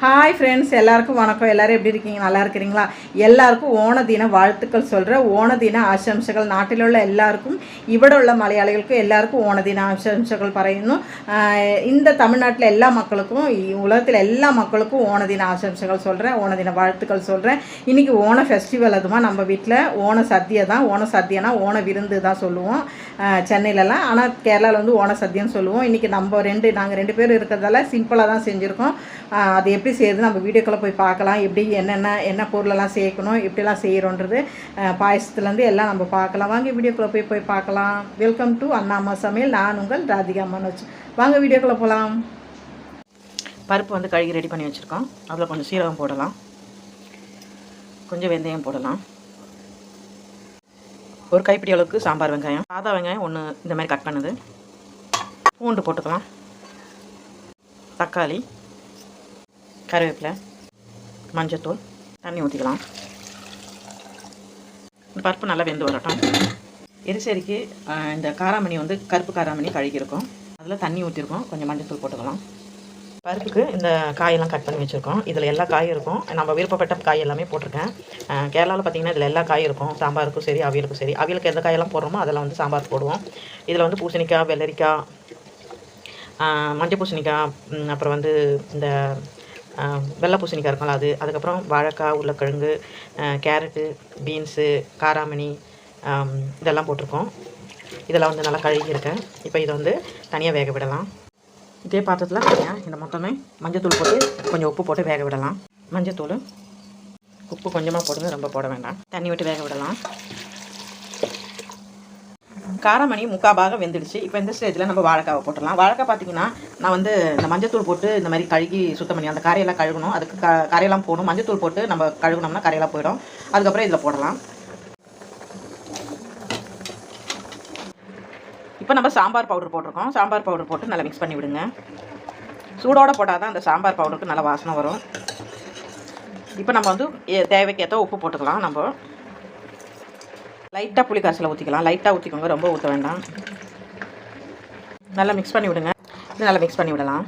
Hi friends எல்லாருக்கும் வணக்கம். எல்லோரும் எப்படி இருக்கீங்க? நல்லா இருக்கிறீங்களா? எல்லாருக்கும் ஓண தின வாழ்த்துக்கள் சொல்கிற ஓண தின உள்ள எல்லாருக்கும் இவட ഇവിടെയുള്ള മലയാളികൾക്കും എല്ലാവർക്കും ഓണദിന ആശംസകൾ പറയുന്നു இந்த தமிழ்நாட்டில் எல்லா மக்களுக்கும் உலகத்தில் எல்லா மக்களுக்கும் ஓணதின ஆசம்சங்கள் சொல்கிறேன் ஓணதின வாழ்த்துக்கள் சொல்கிறேன் இன்றைக்கி ஓண ஃபெஸ்டிவல் அதுமா நம்ம வீட்டில் ஓண சத்தியை தான். ஓண சத்தியனா ஓண விருந்து தான் சொல்லுவோம். சென்னையிலலாம். ஆனால் கேரளாவில் வந்து ஓண சத்தியம்னு சொல்லுவோம். இன்றைக்கி நம்ம ரெண்டு நாங்கள் ரெண்டு பேர் இருக்கிறதால சிம்பிளாக தான் செஞ்சுருக்கோம். அது எப்படி எப்படி செய்கிறது நம்ம வீடியோக்குள்ளே போய் பார்க்கலாம். எப்படி என்னென்ன என்ன பொருளெல்லாம் சேர்க்கணும் எப்படிலாம் செய்கிறோன்றது பாயசத்துலேருந்து எல்லாம் நம்ம பார்க்கலாம். வாங்க வீடியோக்குள்ளே போய் போய் பார்க்கலாம். வெல்கம் டு அண்ணாமா சமையல். நான் உங்கள் ராதிகா மனோஜ். வாங்க வீடியோக்குள்ளே போகலாம். பருப்பு வந்து கழுகி ரெடி பண்ணி வச்சுருக்கோம். அதில் கொஞ்சம் சீரகம் போடலாம். கொஞ்சம் வெந்தயம் போடலாம். ஒரு கைப்பிடி அளவுக்கு சாம்பார் வெங்காயம். சாதா வெங்காயம் ஒன்று இந்த மாதிரி கட் பண்ணுது. பூண்டு போட்டுக்கலாம். தக்காளி. கருவேப்பிலை மஞ்சத்தூள் தண்ணி ஊற்றிக்கலாம் இந்த பருப்பு நல்லா வெந்து வரட்டும். எரிசரிக்கு இந்த காராமணி வந்து கருப்பு காராமணி கழுகியிருக்கோம் அதில் தண்ணி ஊற்றிருக்கோம் கொஞ்சம் மஞ்சத்தூள் போட்டுக்கலாம். பருப்புக்கு இந்த காயெல்லாம் கட் பண்ணி வச்சுருக்கோம். இதில் எல்லா காயும் இருக்கும். நம்ம விருப்பப்பட்ட காய் எல்லாமே போட்டிருக்கேன். கேரளாவில் பார்த்தீங்கன்னா இதில் எல்லா காயும் இருக்கும். சாம்பாருக்கும் சரி அவியலுக்கும் சரி. அவியலுக்கு எந்த காயெல்லாம் போடுறோமோ அதெல்லாம் வந்து சாம்பார் போடுவோம். இதில் வந்து பூசணிக்காய் வெள்ளரிக்காய் மஞ்சள் பூசணிக்காய் அப்புறம் வந்து இந்த வெள்ளை பூசணிக்காய் இருக்கும்ல அது. அதுக்கப்புறம் வாழைக்காய் உருளைக்கிழங்கு கேரட்டு பீன்ஸு காராமணி இதெல்லாம் போட்டிருக்கோம். இதெல்லாம் வந்து நல்லா கழுகியிருக்கேன் இப்போ இதை வந்து தனியாக வேக விடலாம். இதே பாத்திரத்தில் இந்த மொத்தமே மஞ்சத்தூள் போட்டு கொஞ்சம் உப்பு போட்டு வேக விடலாம். மஞ்சத்தூள் உப்பு கொஞ்சமாக போடுங்க ரொம்ப போட வேண்டாம். தண்ணி விட்டு வேக விடலாம். காரமணி முக்கால் பாகம் வெந்துடுச்சு. இப்போ இந்த ஸ்டேஜில் நம்ம வாழைக்காவை போட்டுடலாம். வாழைக்காய் பார்த்தீங்கன்னா நான் வந்து இந்த மஞ்சத்தூள் போட்டு இந்த மாதிரி கழுகி சுத்தம் பண்ணி அந்த கரையெல்லாம் கழுகணும். அதுக்கு க கரையெல்லாம் போகணும் மஞ்சத்தூள் போட்டு நம்ம கழுகுனோம்னா கரையெல்லாம் போயிடும். அதுக்கப்புறம் இதில் போடலாம். இப்போ நம்ம சாம்பார் பவுடர் போட்டிருக்கோம். சாம்பார் பவுடர் போட்டு நல்லா மிக்ஸ் பண்ணி விடுங்க. சூடோடு போட்டால் தான் அந்த சாம்பார் பவுடருக்கு நல்லா வாசனை வரும். இப்போ நம்ம வந்து தேவைக்கேற்ற உப்பு போட்டுக்கலாம் நம்ம. லைட்டாக புளி காய்ச்சலை ஊற்றிக்கலாம் லைட்டாக ஊற்றிக்கோங்க ரொம்ப ஊற்ற வேண்டாம். நல்லா மிக்ஸ் பண்ணி விடுங்க. இது நல்லா மிக்ஸ் பண்ணி விடலாம்.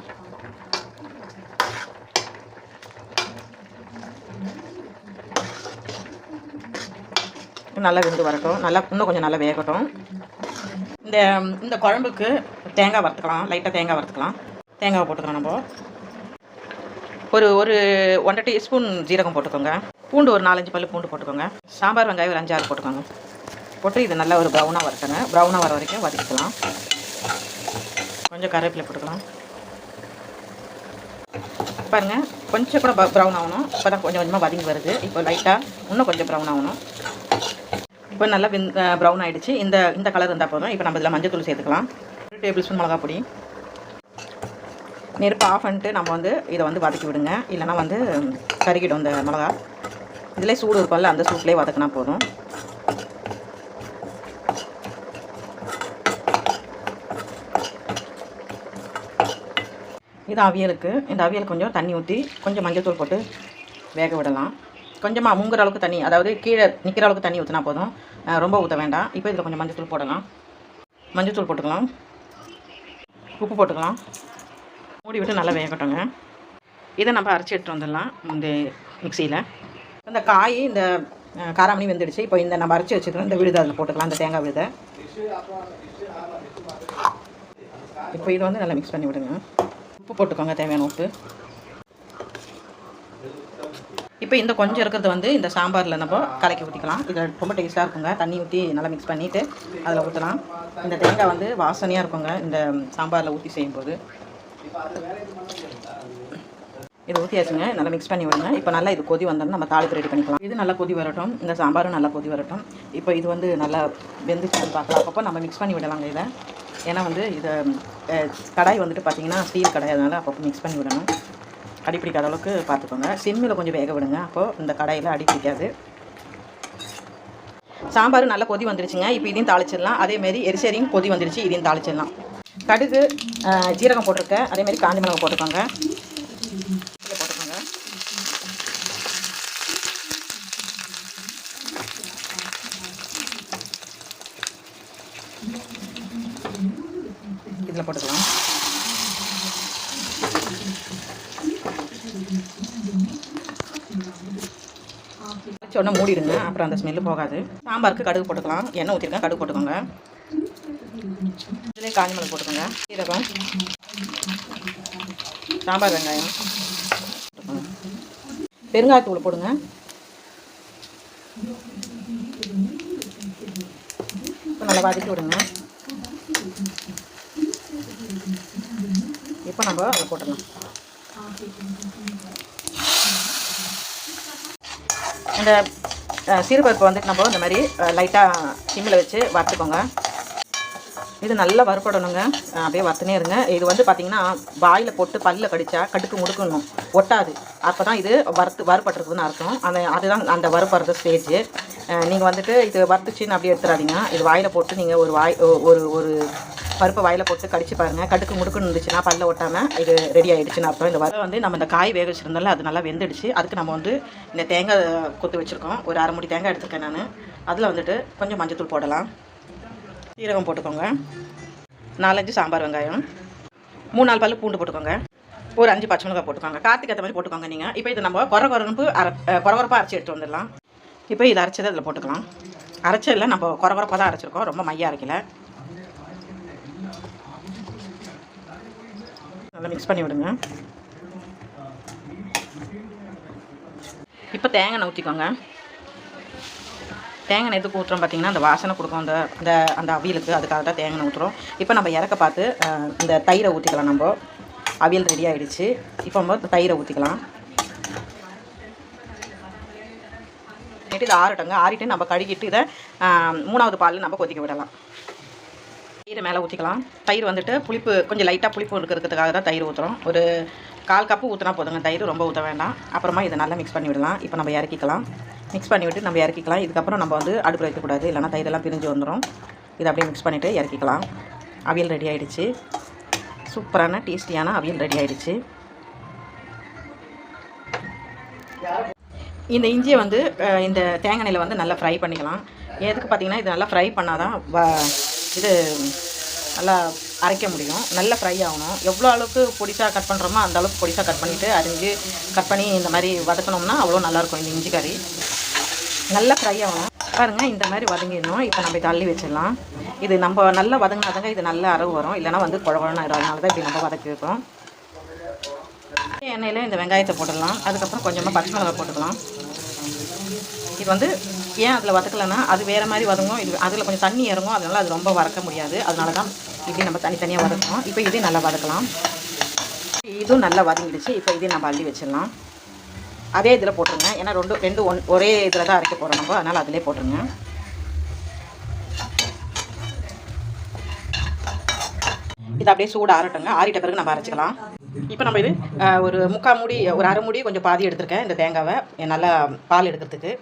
நல்லா வெந்து வரட்டும். நல்லா இன்னும் கொஞ்சம் நல்லா வேகட்டும். இந்த இந்த குழம்புக்கு தேங்காய் வறுத்துக்கலாம். லைட்டாக தேங்காய் வறுத்துக்கலாம். தேங்காவை போட்டுக்கலாம் நம்ம. ஒரு ஒரு ஒன்றரை டீஸ்பூன் ஜீரகம் போட்டுக்கோங்க. பூண்டு ஒரு நாலஞ்சு பல் பூண்டு போட்டுக்கோங்க. சாம்பார் வெங்காயம் ஒரு அஞ்சாறு போட்டுக்கோங்க. போட்டு இது நல்லா ஒரு ப்ரௌனாக வரட்டுங்க ப்ரௌனாக வர வரைக்கும் வதக்கிக்கலாம். கொஞ்சம் கருவேப்பிலை போட்டுக்கலாம். பாருங்கள் கொஞ்சம் கூட ப்ரௌன் ஆகணும். இப்போ தான் கொஞ்சம் கொஞ்சமாக வதங்கி வருது. இப்போ லைட்டாக இன்னும் கொஞ்சம் ப்ரௌன் ஆகணும். இப்போ நல்லா வெந் ப்ரௌன் ஆகிடுச்சு இந்த இந்த கலர் இருந்தால் போதும். இப்போ நம்ம இதில் மஞ்சள் தூள் சேர்த்துக்கலாம். ஒரு டேபிள் ஸ்பூன் மிளகா பொடி. நெருப்பு ஆஃப் பண்ணிட்டு நம்ம வந்து இதை வந்து வதக்கி விடுங்க. இல்லைன்னா வந்து கருகிடும் இந்த மிளகா. இதிலே சூடு இருக்கும்ல அந்த சூட்லேயே வதக்கினா போதும். இது அவியலுக்கு. இந்த அவியல் கொஞ்சம் தண்ணி ஊற்றி கொஞ்சம் மஞ்சள்தூள் போட்டு வேக விடலாம். கொஞ்சமாக மூங்குற அளவுக்கு தண்ணி அதாவது கீழே நிற்கிற அளவுக்கு தண்ணி ஊற்றினா போதும். ரொம்ப ஊற்ற வேண்டாம். இப்போ இதில் கொஞ்சம் மஞ்சள்தூள் போடலாம். மஞ்சள்தூள் போட்டுக்கலாம். உப்பு போட்டுக்கலாம். மூடி விட்டு நல்லா வேகட்டுங்க. இதை நம்ம அரைச்சி எடுத்து வந்துடலாம் இந்த மிக்சியில். இந்த காய் இந்த காராமணி வெந்துடுச்சு. இப்போ இந்த நம்ம அரைச்சி வச்சுக்கிறோம் இந்த விழுதை அதில் போட்டுக்கலாம் இந்த தேங்காய் விழுதை. இப்போ இது வந்து நல்லா மிக்ஸ் பண்ணி விடுங்க. உப்பு போட்டுக்கோங்க தேவையான உப்பு. இப்போ இந்த கொஞ்சம் இருக்கிறது வந்து இந்த சாம்பாரில் நம்ம கலக்கி ஊற்றிக்கலாம் இது ரொம்ப டேஸ்ட்டாக இருக்குங்க. தண்ணி ஊற்றி நல்லா மிக்ஸ் பண்ணிவிட்டு அதில் ஊற்றலாம் இந்த தேங்காய் வந்து வாசனையாக இருக்குங்க இந்த சாம்பாரில் ஊற்றி செய்யும்போது. இது ஊற்றியாச்சுங்க நல்லா மிக்ஸ் பண்ணி விடுங்க. இப்போ நல்லா இது கொதி வந்தோம்னா நம்ம தாளிப்பு ரெடி பண்ணிக்கலாம். இது நல்லா கொதி வரட்டும். இந்த சாம்பாரும் நல்லா கொதி வரட்டும். இப்போ இது வந்து நல்லா வெந்துச்சுன்னு பார்க்கலாம். அப்பப்போ நம்ம மிக்ஸ் பண்ணி விடலாங்க இதை. ஏன்னா வந்து இதை கடாய் வந்துட்டு பார்த்தீங்கன்னா ஸ்டீல் கடாய் அதனால் அப்பப்போ மிக்ஸ் பண்ணி விடணும். அடி பிடிக்காத அளவுக்கு பார்த்துக்கோங்க சிம்மில் கொஞ்சம் வேக விடுங்க. அப்போது இந்த கடாயில் அடி பிடிக்காது. சாம்பார் நல்லா கொதி வந்துருச்சுங்க. இப்போ இதையும் தாளிச்சிடலாம். அதேமாரி எரிசரியும் கொதி வந்துருச்சு. இதையும் தாளிச்சிடலாம். கடுகு ஜீரகம் போட்டிருக்கேன். அதேமாரி காஞ்சி மிளகு போட்டுக்கோங்க இதில் போட்டுக்கோங்க இதில் போட்டுக்கலாம். வச்ச மூடிடுங்க. அப்புறம் அந்த ஸ்மெல்லு போகாது. சாம்பாருக்கு கடுகு போட்டுக்கலாம். எண்ணெய் ஊற்றிருக்கேன் கடுகு போட்டுக்கோங்க. இதிலே காஞ்சி மிளகு போட்டுக்கோங்க. சீரகம். சாம்பார் வெங்காயம். பெருங்காயத்தூள் போடுங்க. இப்போ நல்லா வதக்கி விடுங்க. இப்போ நம்ம அதை போட்டுடலாம். இந்த அஹ், சிறுபருப்பு வந்துட்டு நம்ம இந்த மாதிரி லைட்டாக சிம்மில் வச்சு வறுத்துக்கோங்க. இது நல்லா வறுப்படணுங்க. அப்படியே வறுத்துனே இருங்க. இது வந்து பார்த்தீங்கன்னா வாயில் போட்டு பல்லில் கடித்தா கடுக்கு முடுக்கணும் ஒட்டாது. அப்போ தான் இது வறுத்து வறுப்பட்டுருக்குதுன்னு அர்த்தம். அந்த அதுதான் அந்த வறுப்படுற ஸ்டேஜ் நீங்கள் வந்துட்டு இது வறுத்துச்சின்னு அப்படியே எடுத்துடாதீங்க. இது வாயில் போட்டு நீங்கள் ஒரு வாய் ஒரு ஒரு பருப்பை வாயில் போட்டு கடிச்சு பாருங்கள் கடுக்கு முடுக்குன்னு இருந்துச்சுன்னா பல்ல ஒட்டாமல் இது ரெடி ஆகிடுச்சுன்னு அப்புறம் இந்த வரை வந்து நம்ம இந்த காய் வேக வச்சுருந்தோம்ல அது நல்லா வெந்துடுச்சு. அதுக்கு நம்ம வந்து இந்த தேங்காய் கொத்து வச்சுருக்கோம். ஒரு அரை முடி தேங்காய் எடுத்துருக்கேன் நான். அதில் வந்துட்டு கொஞ்சம் மஞ்சத்தூள் போடலாம். சீரகம் போட்டுக்கோங்க. நாலஞ்சு சாம்பார் வெங்காயம். மூணு நாலு பல்லு பூண்டு போட்டுக்கோங்க. ஒரு அஞ்சு பச்சை மிளகாய் போட்டுக்கோங்க. கார்த்திக் ஏற்ற மாதிரி போட்டுக்கோங்க நீங்கள் இப்போ இது நம்ம குறை குறப்பு அரை குறகுறப்பாக அரைச்சி எடுத்து வந்துடலாம். இப்போ இது அரைச்சதை அதில் போட்டுக்கலாம். அரைச்சதில் நம்ம குறை தான் அரைச்சிருக்கோம். ரொம்ப மையாக அரைக்கல. நல்லா மிக்ஸ் பண்ணி விடுங்க. இப்போ தேங்காய் ஊற்றிக்கோங்க தேங்காய் எதுக்கு ஊற்றுறோம் பார்த்தீங்கன்னா அந்த வாசனை கொடுக்கும். அந்த அந்த அந்த அவியலுக்கு அதுக்காக தான் தேங்காய் ஊற்றுறோம் இப்போ நம்ம இறக்க பார்த்து இந்த தயிரை ஊற்றிக்கலாம் நம்ம. அவியல் ரெடி ஆகிடுச்சு இப்போ நம்ம இந்த தயிரை ஊற்றிக்கலாம் இது ஆறட்டுங்க. ஆறிட்டு நம்ம கழுகிட்டு இதை மூணாவது பால் நம்ம கொதிக்க விடலாம். தயிர் மேலே ஊற்றிக்கலாம் தயிர் வந்துட்டு புளிப்பு கொஞ்சம் லைட்டாக புளிப்பு இருக்கிறதுக்காக தான் தயிர் ஊற்றுறோம் ஒரு கால் கப்பு ஊற்றினா போதுங்க. தயிர் ரொம்ப ஊற்ற வேண்டாம். அப்புறமா இதை நல்லா மிக்ஸ் பண்ணி விடலாம். இப்போ நம்ம இறக்கிக்கலாம். மிக்ஸ் பண்ணி விட்டு நம்ம இறக்கிக்கலாம். இதுக்கப்புறம் நம்ம வந்து அடுப்பில் வைக்கக்கூடாது இல்லைனா தயிரெல்லாம் பிரிஞ்சு வந்துடும் இதை அப்படியே மிக்ஸ் பண்ணிவிட்டு இறக்கிக்கலாம். அவியல் ரெடி ஆகிடுச்சு சூப்பரான டேஸ்டியான அவியல் ரெடி ஆகிடுச்சு இந்த இஞ்சியை வந்து இந்த தேங்காய் எண்ணெயில் வந்து நல்லா ஃப்ரை பண்ணிக்கலாம். எதுக்கு பார்த்தீங்கன்னா இது நல்லா ஃப்ரை பண்ணால் தான் இது நல்லா அரைக்க முடியும். நல்லா ஃப்ரை ஆகணும். எவ்வளோ அளவுக்கு பொடிசாக கட் பண்ணுறோமோ அந்த அளவுக்கு பொடிசாக கட் பண்ணிவிட்டு அரிஞ்சு கட் பண்ணி இந்த மாதிரி வதக்கணும்னா அவ்வளோ நல்லாயிருக்கும் இந்த இஞ்சி கறி. நல்லா ஃப்ரை ஆகணும். பாருங்கள் இந்த மாதிரி வதங்கிடணும். இப்போ நம்ம தள்ளி வச்சிடலாம். இது நம்ம நல்லா வதங்கினாதாங்க இது நல்ல அரவு வரும். இல்லைனா வந்து குழகுழன்னு ஆயிடும். அதனால தான் இப்படி நம்ம வதக்கிருக்கோம் எண்ணெயில் இந்த வெங்காயத்தை போட்டுடலாம். அதுக்கப்புறம் கொஞ்சமாக பச்சை மிளகாய் போட்டுக்கலாம். இது வந்து ஏன் அதில் வதக்கலைன்னா அது வேறு மாதிரி வதங்கும். இது அதில் கொஞ்சம் தண்ணி இறங்கும். அதனால அது ரொம்ப வதக்க முடியாது. அதனால தான் இப்படி நம்ம தனித்தனியாக வதக்கணும் இப்போ இதையும் நல்லா வதக்கலாம். இதுவும் நல்லா வதங்கிடுச்சு. இப்போ இதையும் நம்ம அள்ளி வச்சிடலாம். அதே இதில் போட்டுருங்க. ஏன்னா ரெண்டு ரெண்டு ஒன் ஒரே இதில் தான் அரைக்க போகிறோம் நம்ம. அதனால் அதிலே போட்டுருங்க. இது அப்படியே சூடு ஆறட்டுங்க. ஆறிட்ட பிறகு நம்ம அரைச்சிக்கலாம். இப்போ நம்ம இது ஒரு முக்கால் மூடி ஒரு அரை மூடி கொஞ்சம் பாதி எடுத்திருக்கேன் இந்த தேங்காவை. நல்லா பால் எடுக்கிறதுக்கு.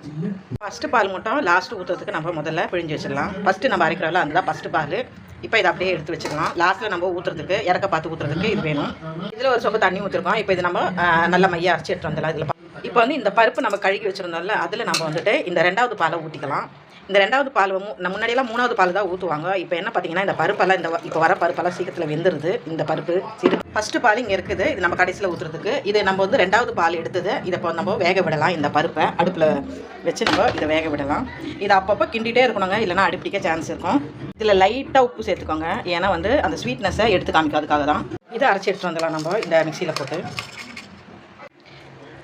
ஃபஸ்ட்டு பால் மட்டும் லாஸ்ட்டு ஊற்றுறதுக்கு நம்ம முதல்ல பிழிஞ்சு வச்சிடலாம். ஃபஸ்ட்டு நம்ம அரைக்கிறோம்ல அதுதான் ஃபஸ்ட்டு பால். இப்போ இதை அப்படியே எடுத்து வச்சுக்கலாம் லாஸ்ட்டில் நம்ம ஊற்றுறதுக்கு இறக்க பார்த்து ஊற்றுறதுக்கு இது வேணும். இதில் ஒரு சொப்பு தண்ணி ஊற்றிருக்கோம் இப்போ இது நம்ம நல்ல நல்லா மைய அரைச்சி எடுத்து வந்துடலாம். இதில் இப்போ வந்து இந்த பருப்பு நம்ம கழுகி வச்சுருந்தோம்ல அதில் நம்ம வந்துட்டு இந்த ரெண்டாவது பாலை ஊற்றிக்கலாம் இந்த ரெண்டாவது பால் மு- நம்ம முன்னாடியெல்லாம் மூணாவது பால் தான் ஊற்றுவாங்க இப்போ என்ன பார்த்தீங்கன்னா இந்த பருப்பெல்லாம் இந்த இப்போ வர பருப்பெல்லாம் சீக்கிரத்தில் வெந்துருது. இந்த பருப்பு சிறு ஃபஸ்ட்டு பால் இங்கே இருக்குது. இது நம்ம கடைசியில் ஊற்றுறதுக்கு இது நம்ம வந்து ரெண்டாவது பால் எடுத்தது. இதை இப்போ நம்ம வேக விடலாம் இந்த பருப்பை. அடுப்பில் வச்சு நம்ம இதை வேக விடலாம். இதை அப்பப்போ கிண்டிகிட்டே இருக்கணுங்க. இல்லைனா அடிப்பிடிக்க சான்ஸ் இருக்கும். இதில் லைட்டாக உப்பு சேர்த்துக்கோங்க. ஏன்னா வந்து அந்த ஸ்வீட்னஸை எடுத்து காமிக்காதுக்காக தான். இதை அரைச்சி எடுத்துட்டு வந்துடலாம் நம்ம இந்த மிக்சியில் போட்டு.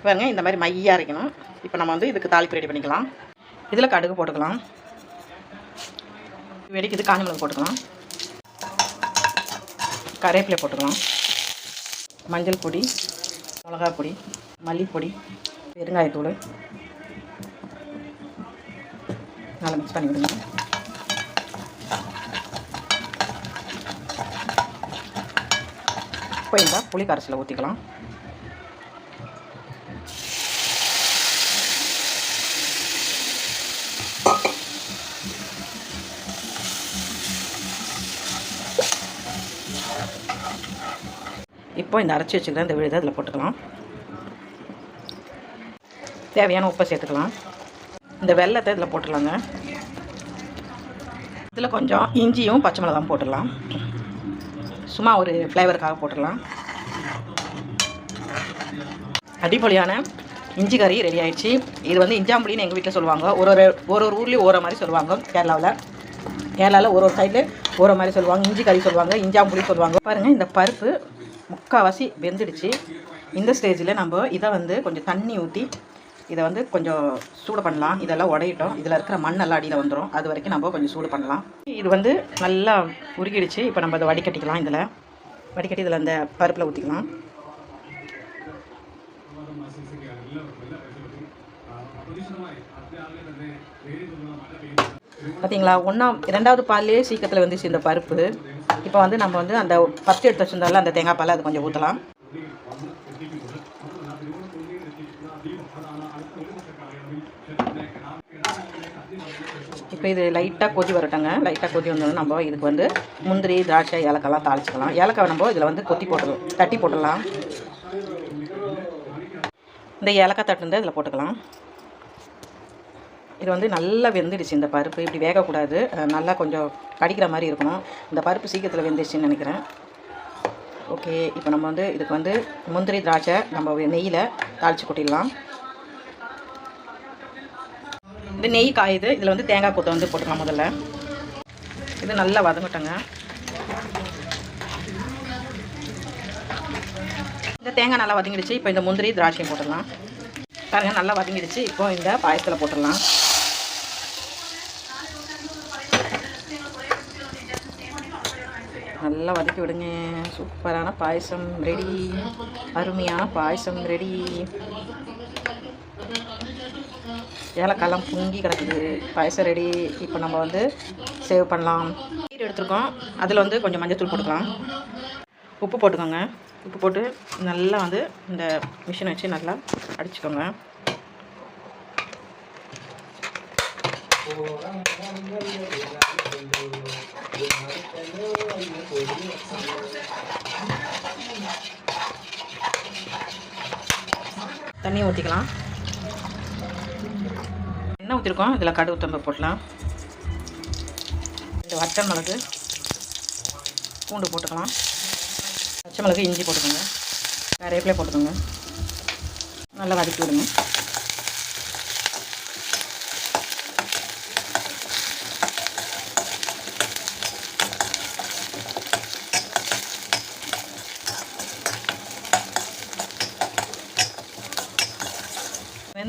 பாருங்க இந்த மாதிரி மையாக அரைக்கணும். இப்போ நம்ம வந்து இதுக்கு தாளிப்பு ரெடி பண்ணிக்கலாம். இதில் கடுகு போட்டுக்கலாம். வெடிக்குது காஞ்சி மிளகு போட்டுக்கலாம். கருவேப்பிலை போட்டுக்கலாம். மஞ்சள் பொடி மிளகாய் பொடி மல்லிப்பொடி பெருங்காயத்தூள். நல்லா மிக்ஸ் பண்ணி விடுங்க. இப்போ இந்த புளி கரைசலை ஊற்றிக்கலாம் இப்போ இந்த அரைச்சி வச்சுக்கிற இந்த விழுதை அதில் போட்டுக்கலாம். தேவையான உப்பை சேர்த்துக்கலாம். இந்த வெள்ளத்தை இதில் போட்டுடலாங்க. இதில் கொஞ்சம் இஞ்சியும் பச்சை மிளகாயும் போட்டுடலாம். சும்மா ஒரு ஃப்ளேவருக்காக போட்டுடலாம். அடிப்பொலியான இஞ்சி கறி ரெடி ஆயிடுச்சு. இது வந்து இஞ்சாம்புடின்னு எங்கள் வீட்டில் சொல்லுவாங்க. ஒரு ஒரு ஒரு ஒரு ஊர்லேயும் ஒரு மாதிரி சொல்லுவாங்க கேரளாவில். கேரளாவில் ஒரு ஒரு சைடில் ஒரு மாதிரி சொல்லுவாங்க. இஞ்சி கறி சொல்லுவாங்க இஞ்சாம்புடி சொல்லுவாங்க. பாருங்கள் இந்த பருப்பு முக்கால்வாசி வெந்துடுச்சு. இந்த ஸ்டேஜில் நம்ம இதை வந்து கொஞ்சம் தண்ணி ஊற்றி இதை வந்து கொஞ்சம் சூடு பண்ணலாம். இதெல்லாம் உடையிட்டோம். இதில் இருக்கிற மண்ணெல்லாம் அடியில் வந்துடும் அது வரைக்கும் நம்ம கொஞ்சம் சூடு பண்ணலாம். இது வந்து நல்லா உருகிடுச்சு. இப்போ நம்ம இதை வடிகட்டிக்கலாம் இதில். வடிகட்டி இதில் அந்த பருப்பில் ஊற்றிக்கலாம் பார்த்தீங்களா ஒன்றா ரெண்டாவது பால்லேயே சீக்கிரத்தில் வந்துச்சு இந்த பருப்பு. இப்போ வந்து நம்ம வந்து அந்த ஃபஸ்ட்டு எடுத்து வச்சிருந்தால அந்த தேங்காய் பால் அது கொஞ்சம் ஊற்றலாம் இப்போ இது லைட்டாக கொதி வரட்டுங்க. லைட்டாக கொதி வந்தோடனே நம்ம இதுக்கு வந்து முந்திரி திராட்சை ஏலக்காய்லாம் தாளிச்சிக்கலாம். ஏலக்காய் நம்ம இதில் வந்து கொத்தி போட்டுடலாம். தட்டி போட்டுடலாம். இந்த ஏலக்காய் தட்டு இதில் போட்டுக்கலாம். இது வந்து நல்லா வெந்துடுச்சு. இந்த பருப்பு இப்படி வேகக்கூடாது. நல்லா கொஞ்சம் கடிக்கிற மாதிரி இருக்கணும். இந்த பருப்பு சீக்கிரத்தில் வெந்துடுச்சுன்னு நினைக்கிறேன். ஓகே இப்போ நம்ம வந்து இதுக்கு வந்து முந்திரி திராட்சை நம்ம நெய்யில் தாளித்து கொட்டிடலாம். இந்த நெய் காயுது. இதில் வந்து தேங்காய் கொத்தை வந்து போட்டுக்கலாம் முதல்ல. இது நல்லா வதங்கட்டங்க. இந்த தேங்காய் நல்லா வதங்கிடுச்சு. இப்போ இந்த முந்திரி திராட்சையும் போட்டுடலாம். பாருங்கள் நல்லா வதங்கிடுச்சு. இப்போ இந்த பாயசத்தில் போட்டுடலாம். நல்லா வதக்கி விடுங்க. சூப்பரான பாயசம் ரெடி அருமையான பாயசம் ரெடி ஏலக்காய்லாம் பொங்கி கிடக்குது. பாயசம் ரெடி இப்போ நம்ம வந்து சேவ் பண்ணலாம். நீர் எடுத்துருக்கோம். அதில் வந்து கொஞ்சம் மஞ்சத்தூள் போட்டுக்கலாம். உப்பு போட்டுக்கோங்க. உப்பு போட்டு நல்லா வந்து இந்த மிஷினை வச்சு நல்லா அடிச்சுக்கோங்க. தண்ணி ஊற்றிக்கலாம் எண்ணெய் ஊற்றிருக்கோம் இதில் கடுகு தம்பு போடலாம் இந்த வட்டல் மிளகு பூண்டு போட்டுக்கலாம். பச்சை மிளகு இஞ்சி போட்டுக்கோங்க. கருவேப்பிலை போட்டுக்கோங்க. நல்லா வதக்கி விடுங்க.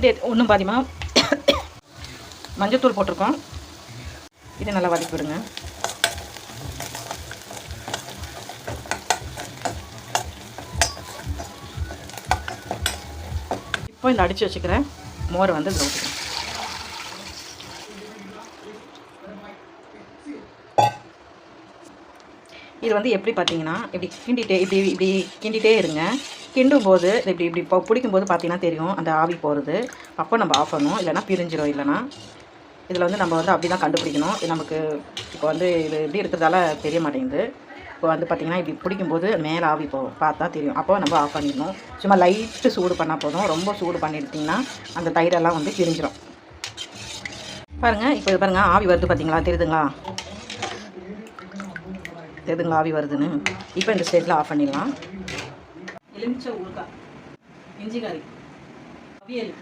வெந்தய ஒன்றும் பாதிமா. மஞ்சத்தூள் போட்டிருக்கோம். இதை நல்லா வதக்கி விடுங்க இப்போ இந்த அடித்து வச்சுக்கிறேன் மோரை வந்து இதில் ஊற்றிக்கிறேன் இது வந்து எப்படி பார்த்தீங்கன்னா இப்படி கிண்டிட்டே இப்படி இப்படி கிண்டிகிட்டே இருங்க. கிண்டும் போது இப்படி இப்படி இப்போ பிடிக்கும் போது பார்த்தீங்கன்னா தெரியும் அந்த ஆவி போகிறது அப்போ நம்ம ஆஃப் பண்ணணும். இல்லைன்னா பிரிஞ்சிடும் இல்லைன்னா. இதில் வந்து நம்ம வந்து அப்படி தான் கண்டுபிடிக்கணும். இது நமக்கு இப்போ வந்து இது எப்படி இருக்கிறதால தெரிய மாட்டேங்குது. இப்போ வந்து பார்த்திங்கன்னா இப்படி பிடிக்கும்போது மேலே ஆவி போகும் பார்த்தா தெரியும். அப்போ நம்ம ஆஃப் பண்ணிடணும். சும்மா லைட்டு சூடு பண்ணால் போதும். ரொம்ப சூடு பண்ணிட்டீங்கன்னா அந்த தயிரெல்லாம் வந்து பிரிஞ்சிடும் பாருங்கள் இப்போ பாருங்கள் ஆவி வருது பார்த்தீங்களா? தெரியுதுங்களா? தெரியுதுங்களா ஆவி வருதுன்னு? இப்போ இந்த ஸ்டேஜில் ஆஃப் பண்ணிடலாம். எலுமிச்சை ஊறுகாய் இஞ்சி கறி அவியல்.